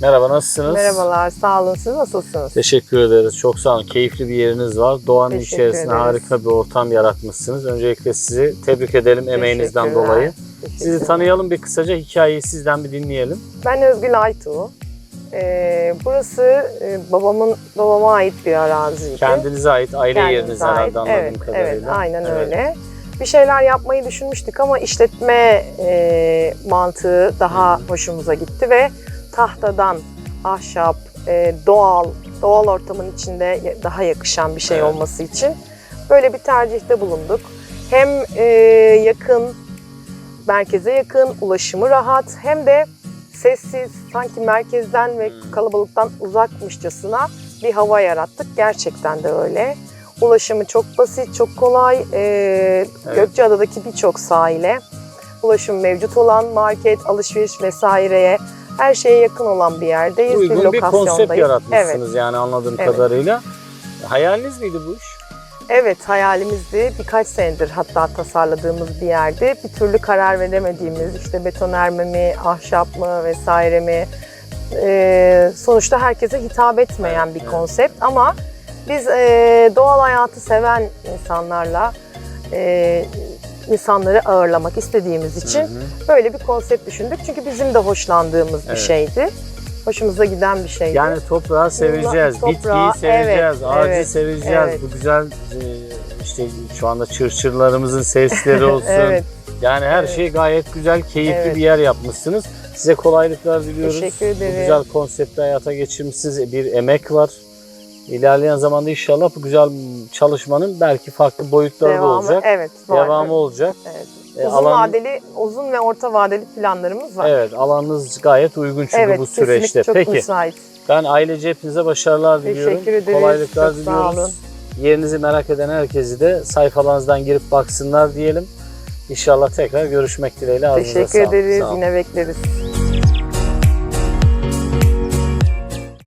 Nasılsınız? Merhabalar, sağ olun. Siz nasılsınız? Teşekkür ederiz. Çok sağ olun. Keyifli bir yeriniz var. Doğanın Teşekkür içerisinde ederiz. harika bir ortam yaratmışsınız. Öncelikle sizi tebrik edelim emeğinizden dolayı. Sizi tanıyalım bir kısaca hikayeyi sizden bir dinleyelim. Ben Özgül Aytuğ. Ee, burası e, babamın babama ait bir araziydi. Kendinize ait aile Kendimize yeriniz ait. herhalde anladığım evet, kadarıyla. Evet, aynen Evet. öyle. Bir şeyler yapmayı düşünmüştük ama işletme e, mantığı daha hoşumuza gitti ve tahtadan ahşap, e, doğal, doğal ortamın içinde daha yakışan bir şey Evet. olması için böyle bir tercihte bulunduk. Hem e, yakın, merkeze yakın, ulaşımı rahat hem de sessiz, sanki merkezden ve Hmm. kalabalıktan uzakmışçasına bir hava yarattık. Gerçekten de öyle. Ulaşımı çok basit, çok kolay. Ee, Evet. Gökçeada'daki birçok sahile ulaşım mevcut olan market, alışveriş vesaireye her şeye yakın olan bir yerdeyiz. Uygun bir konsept lokasyondayız. yaratmışsınız yani anladığım Evet. kadarıyla. Hayaliniz miydi bu iş? Evet hayalimizdi. Birkaç senedir hatta tasarladığımız bir yerde. Bir türlü karar veremediğimiz işte betonerme mi, ahşap mı vesaire mi. Ee, sonuçta herkese hitap etmeyen Evet, bir evet. konsept ama biz e, doğal hayatı seven insanlarla e, insanları ağırlamak istediğimiz için Hı hı. böyle bir konsept düşündük. Çünkü bizim de hoşlandığımız bir Evet. şeydi. Hoşumuza giden bir şeydi. Yani toprağı seveceğiz, toprağı, bitkiyi seveceğiz, evet, ağacı evet, seveceğiz. evet. Bu güzel e, işte şu anda çırçırlarımızın sesleri olsun. evet. Yani her Evet. şey gayet güzel, keyifli Evet. bir yer yapmışsınız. Size kolaylıklar diliyoruz. Teşekkür ederim. Bu güzel konsepti hayata geçirmişsiniz. Bir emek var. İlerleyen zamanda inşallah bu güzel çalışmanın belki farklı boyutları da Devamı, olacak. Evet, var. Devamı olacak. Evet. E, uzun alan- vadeli, uzun ve orta vadeli planlarımız var. Evet, alanınız gayet uygun çünkü Evet, bu süreçte. çok Peki, müsait. ben ailece hepinize başarılar diliyorum. Teşekkür ederiz. Kolaylıklar Çok sağ diliyoruz. olun. Yerinizi merak eden herkesi de sayfalarınızdan girip baksınlar diyelim. İnşallah tekrar görüşmek dileğiyle. Teşekkür ederiz. Sağ olun. Yine bekleriz.